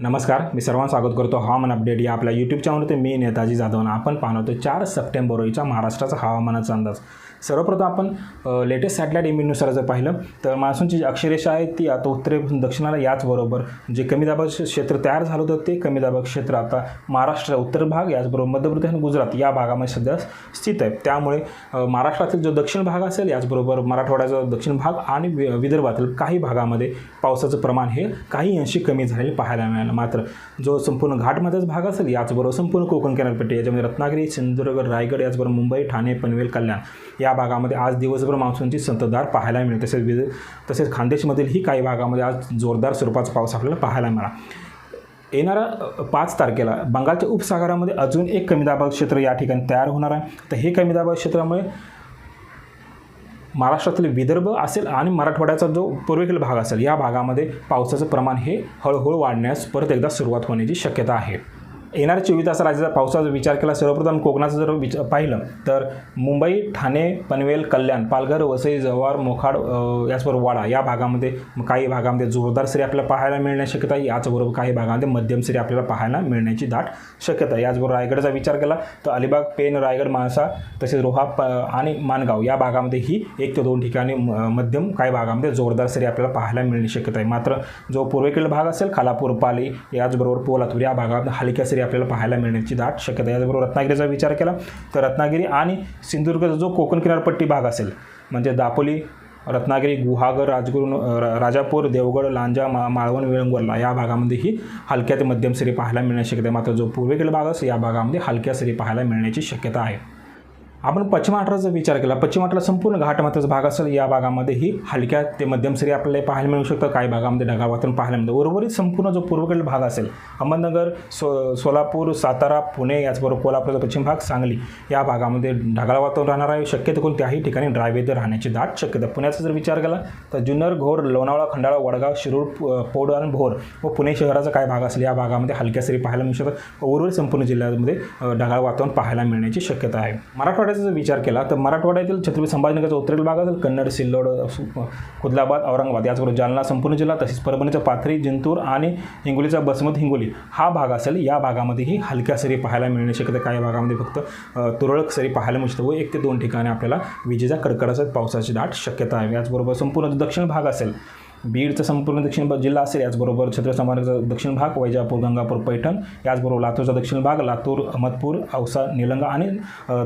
नमस्कार मी सर्वांना स्वागत करतो हवामान अपडेट या आपल्या यूट्यूब चॅनलवरती मी नेताजी जाधव आपण पाहणार होतो चार सप्टेंबर रोजीचा महाराष्ट्राचा हवामानाचा अंदाज. सर्वप्रथम आपण लेटेस्ट सॅटेलाईट इमेजनुसार जर पाहिलं तर मान्सूनची जी अक्षरेषा आहे ती आता उत्तरेपासून दक्षिणाला याचबरोबर जे कमी दाबाचं क्षेत्र तयार झालं होतं ते कमी दाबा क्षेत्र आता महाराष्ट्र उत्तर भाग याचबरोबर मध्य प्रदेश आणि गुजरात या भागामध्ये सध्या स्थित आहे. त्यामुळे महाराष्ट्रातील जो दक्षिण भाग असेल याचबरोबर मराठवाड्याचा दक्षिण भाग आणि वि- विदर्भातील काही भागामध्ये पावसाचं प्रमाण हे काही अंशी कमी झालेले पाहायला मिळालं. मात्र जो संपूर्ण घाटमध्येच भाग असेल याचबरोबर संपूर्ण कोकण किनारपट्टी याच्यामध्ये रत्नागिरी सिंधुदुर्ग रायगड याचबरोबर मुंबई ठाणे पनवेल कल्याण या भागामध्ये आज दिवसभर मान्सूनची संततधार पाहायला मिळेल तसेच विद तसेच खानदेशमधीलही काही भागामध्ये आज जोरदार स्वरूपाचा पाऊस आपल्याला पाहायला मिळाला. येणाऱ्या पाच तारखेला बंगालच्या उपसागरामध्ये अजून एक कमी दाबाव क्षेत्र या ठिकाणी तयार होणार आहे. तर हे कमी दाबाव क्षेत्रामुळे महाराष्ट्रातील विदर्भ असेल आणि मराठवाड्याचा जो पूर्वेकडील भाग असेल या भागामध्ये पावसाचं प्रमाण हे हळूहळू वाढण्यास परत एकदा सुरुवात होण्याची शक्यता आहे. येणाऱ्या चोवीस तास राज्याचा पावसाचा विचार केला सर्वप्रथम कोकणाचं जर विच पाहिलं तर मुंबई ठाणे पनवेल कल्याण पालघर वसई जव्हार मोखाड याचबरोबर वाडा या भागामध्ये काही भागामध्ये जोरदार सरी आपल्याला पाहायला मिळण्याची शक्यता आहे. याचबरोबर काही भागामध्ये मध्यम सरी आपल्याला पाहायला मिळण्याची दाट शक्यता आहे. याचबरोबर रायगडचा विचार केला तर अलिबाग पेन रायगड माणसा तसेच रोहा प आणि माणगाव या भागामध्ये ही एक ते दोन ठिकाणी म- मध्यम काही भागामध्ये जोरदार सरी आपल्याला पाहायला मिळण्याची शक्यता आहे. मात्र जो पूर्वेकडील भाग असेल खालापूर पाली याचबरोबर पोलातूर या भागामध्ये हलक्या सरी आपल्याला पाहायला मिळण्याची दाट शक्यता आहे. याचबरोबर रत्नागिरीचा विचार केला तर रत्नागिरी आणि सिंधुदुर्गचा जो कोकण किनारपट्टी भाग असेल म्हणजे दापोली रत्नागिरी गुहागर राजगुरू राजापूर देवगड लांजा मा माळवण विळंगवरला या भागामध्येही हलक्या ते मध्यम सरी पाहायला मिळण्याची शक्यता आहे. मात्र जो पूर्वेकडील भाग असेल या भागामध्ये हलक्या सरी पाहायला मिळण्याची शक्यता आहे. आपण पश्चिम महाराष्ट्राचा विचार केला. पश्चिम महाराष्ट्राला संपूर्ण घाटमाथ्याचा भाग असेल या भागामध्येही हलक्या ते मध्यम सरी आपल्याला पाहायला मिळू शकतं. काही भागामध्ये ढगाळ वातावरण पाहायला मिळतं. उर्वरित संपूर्ण जो पूर्वेकडील भाग असेल अहमदनगर सो सोलापूर सातारा पुणे याचबरोबर कोल्हापूरचा पश्चिम भाग सांगली या भागामध्ये ढगाळ वातावरण राहणार आहे. शक्यतो कोणत्याही ठिकाणी ड्राय वेदर राहण्याची दाट शक्यता. पुण्याचा जर विचार केला तर जुन्नर घोर लोणावळा खंडाळा वडगाव शिरूर पोड पौड आणि भोर व पुणे शहराचा काय भाग असेल या भागामध्ये हलक्या सरी पाहायला मिळू शकतात. उर्वरित संपूर्ण जिल्ह्यामध्ये ढगाळ वातावरण पाहायला मिळण्याची शक्यता आहे. मराठवाड्याचा जर विचार केला तर मराठवाड्यातील छत्रपती संभाजीनगरचा उत्तरेल भाग असेल कन्नड सिल्लोड खुदलाबाद औरंगाबाद याचबरोबर जालना संपूर्ण जिल्हा तसेच परभणीचा पाथरी जिंतूर आणि हिंगोलीचा बसमत हिंगोली हा भाग असेल या भागामध्येही हलक्या सरी पाहायला मिळणे शक्यता काही भागामध्ये फक्त तुरळक सरी पाहायला मिळू व एक ते दोन ठिकाणी आपल्याला विजेचा कडकडाचा पावसाची दाट शक्यता आहे. याचबरोबर संपूर्ण दक्षिण भाग असेल बीडचा संपूर्ण दक्षिण जिल्हा असेल याचबरोबर छत्रपती दक्षिण भाग वैजापूर गंगापूर पैठण याचबरोबर लातूरचा दक्षिण भाग लातूर अहमदपूर औसा निलंगा आणि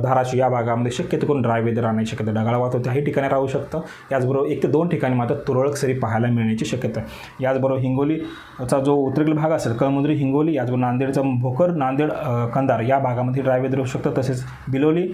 धाराशिव या भागामध्ये शक्यतो करून ड्राय वेदर राहण्याची शक्यता ढगाळ वातावरण त्याही ठिकाणी राहू शकतं. याचबरोबर एक ते दोन ठिकाणी मात्र तुरळक सरी पाहायला मिळण्याची शक्यता आहे. याचबरोबर हिंगोलीचा जो उत्तरेकडील भाग असेल कळमुद्री हिंगोली याचबरोबर नांदेडचा भोकर नांदेड कंधार या भागामध्ये ड्राय वेदर होऊ शकतं. तसेच बिलोली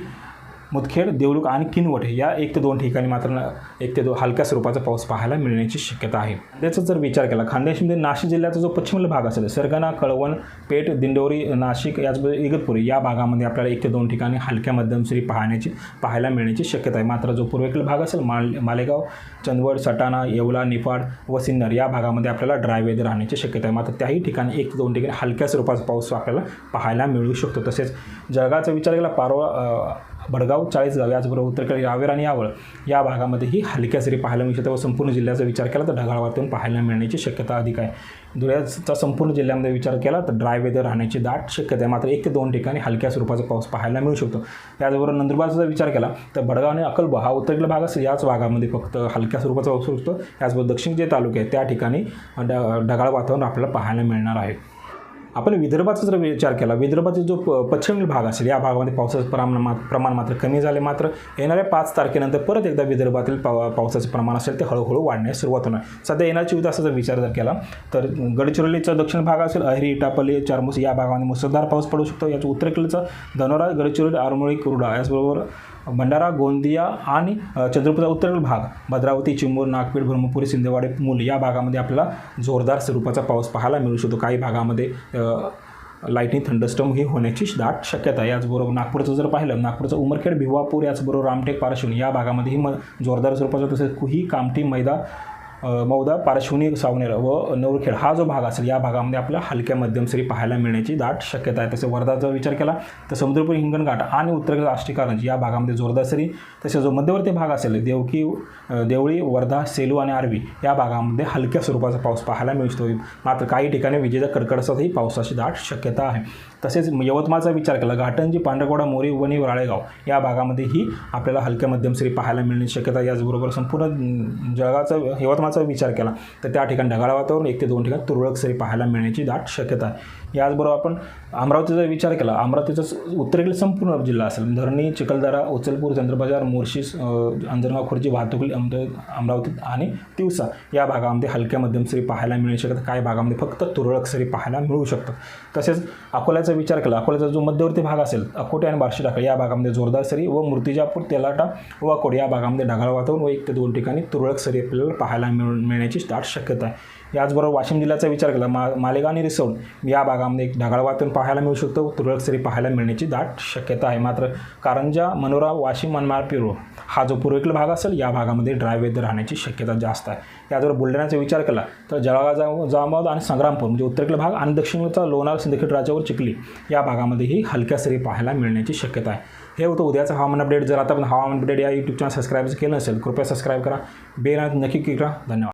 मुदखेड देवळूक आणि किनवट या एक ते दोन ठिकाणी मात्र एक ते दोन हलक्या स्वरूपाचा पाऊस पाहायला मिळण्याची शक्यता आहे. त्याचा जर विचार केला खानदेशमध्ये नाशिक जिल्ह्याचा जो पश्चिमेला भाग असेल सरगणा कळवण पेठ दिंडोरी नाशिक याचबरोबर इगतपुरी या भागामध्ये आपल्याला एक ते दोन ठिकाणी हलक्या मध्यमसरी पाहण्याची पाहायला मिळण्याची शक्यता आहे. मात्र जो पूर्वेकडील भाग असेल माल मालेगाव चंदवड सटाणा येवला निफाड व सिन्नर या भागामध्ये आपल्याला ड्राय वेदर राहण्याची शक्यता आहे. मात्र त्याही ठिकाणी एक ते दोन ठिकाणी हलक्या स्वरूपाचा पाऊस आपल्याला पाहायला मिळू शकतो. तसेच जळगावचा विचार केला पारोळा भडगाव चाळीसगाव याचबरोबर उत्तरेकडे रावेर आणि यावळ या भागामध्येही हलक्या सरी पाहायला मिळू शकतं व संपूर्ण जिल्ह्याचा विचार केला तर ढगाळ वातावरण पाहायला मिळण्याची शक्यता अधिक आहे. धुळ्याचा संपूर्ण जिल्ह्यामध्ये विचार केला तर ड्राय वेदर राहण्याची दाट शक्यता आहे. मात्र एक ते दोन ठिकाणी हलक्या स्वरूपाचा पाऊस पाहायला मिळू शकतो. त्याचबरोबर नंदुरबारचा जर विचार केला तर भडगाव आणि अकलबा हा उत्तरेकडील भाग असेल याच भागामध्ये फक्त हलक्या स्वरूपाचा पाऊस असतो त्याचबरोबर याचबरोबर दक्षिण जे तालुके आहेत त्या ठिकाणी ड ढगाळ वातावरण आपल्याला पाहायला मिळणार आहे. आपण विदर्भाचा जर विचार केला विदर्भाचा जो प पश्चिमेल भाग असेल या भागामध्ये पावसाचं प्रमाण मा प्रमाण मात्र कमी झाले मात्र येणाऱ्या पाच तारखेनंतर परत एकदा विदर्भातील पाव पावसाचं प्रमाण असेल ते हळूहळू वाढण्यास सुरुवात होणार. सध्या येणाऱ्या चोवीस तासाचा विचार जर केला तर गडचिरोलीचा दक्षिण भाग असेल अहिरी इटापल्ली चारमुस या भागामध्ये मुसळधार पाऊस पडू शकतो. याच्या उत्तरेकडचा धनोरा गडचिरोली आरमोळी कुरुडा याचबरोबर भंडारा गोंदिया आणि चंद्रपूरचा उत्तरेकडील भाग भद्रावती चिंबूर नागपेठ ब्रह्मपुरी सिंदेवाडी मूल या भागामध्ये आपल्याला जोरदार स्वरूपाचा पाऊस पाहायला मिळू शकतो. काही भागामध्ये अ, लाईटनिंग थंडस्टम ही होण्याची दाट शक्यता आहे. याचबरोबर नागपूरचं जर पाहिलं नागपूरचं उमरखेड भिवापूर याचबरोबर रामटेक पारशिवनी या भागामध्येही म जोरदार स्वरूपाचं तसेच कुही कामठी मैदा मौदा पारशिवनी सावनेर व नवरखेड हा जो भाग असेल या भागामध्ये आपल्याला हलक्या मध्यम सरी पाहायला मिळण्याची दाट शक्यता आहे. तसे वर्धाचा विचार केला तर समुद्रपूर हिंगणघाट आणि उत्तरेकडे आष्टीकारंज या भागामध्ये जोरदार सरी तसेच जो मध्यवर्ती भाग असेल देवकी देवळी वर्धा सेलू आणि आरवी या भागामध्ये हलक्या स्वरूपाचा पाऊस पाहायला मिळतो मात्र काही ठिकाणी विजेचा कडकडसातही पावसाची दाट शक्यता आहे. तसेच यवतमाळचा विचार केला घाटंजी पांढरकोडा मोरी वणी राळेगाव या भागामध्येही आपल्याला हलक्या मध्यम सरी पाहायला मिळण्याची शक्यता याचबरोबर संपूर्ण जगाचा यवतमाळचा विचार केला तर त्या ठिकाणी ढगाळ वातावरण एक ते दोन ठिकाणी तुरळक सरी पाहायला मिळण्याची दाट शक्यता आहे. याचबरोबर आपण अमरावतीचा विचार केला अमरावतीचा उत्तरेकडील संपूर्ण जिल्हा असेल धरणी चिखलदरा उचलपूर चंद्रबाजार मोर्शी अंजनगाव खुर्ची वाहतुकली अमर- अमरावती आणि तिवसा या भागामध्ये हलक्या मध्यम सरी पाहायला मिळू शकतात काही भागामध्ये फक्त तुरळक सरी पाहायला मिळू शकतात. तसेच अकोल्याचा विचार केला. अकोल्याचा जो मध्यवर्ती भाग असेल अकोटे आणि बार्शी टाकळी या भागामध्ये जोरदार सरी व मूर्तिजापूर तेलाटा व अकोट या भागामध्ये ढगाळ वातावरण व एक ते दोन ठिकाणी तुरळक सरी आपल्याला पाहायला मिळ मिळण्याची दाट शक्यता आहे. याचबरोबर वाशिम जिल्ह्याचा विचार केला मा मालेगाव आणि रिसोड या भागामध्ये एक ढगाळ वातावरण पाहायला मिळू शकतो. तुरळक सरी पाहायला मिळण्याची दाट शक्यता आहे. मात्र कारंजा मनोरा वाशिम मनमाड पिरो हा जो पूर्वेकडील भाग असेल या भागामध्ये ड्राय वेदर राहण्याची शक्यता जास्त आहे. याचबरोबर बुलढाण्याचा विचार केला तर जळगाव जा जामोद आणि संग्रामपूर म्हणजे उत्तरेकडील भाग आणि दक्षिणचा लोणार सिंदखेड राज्यावर चिखली या भागामध्येही हलक्या सरी पाहायला मिळण्याची शक्यता आहे. हे होतं उद्याचं हवामान अपडेट जर आता आपण हवामान अपडेट या यूट्यूब चॅनल सबस्क्राईब केलं नसेल कृपया सबस्क्राईब करा. बेल नक्की करा. धन्यवाद.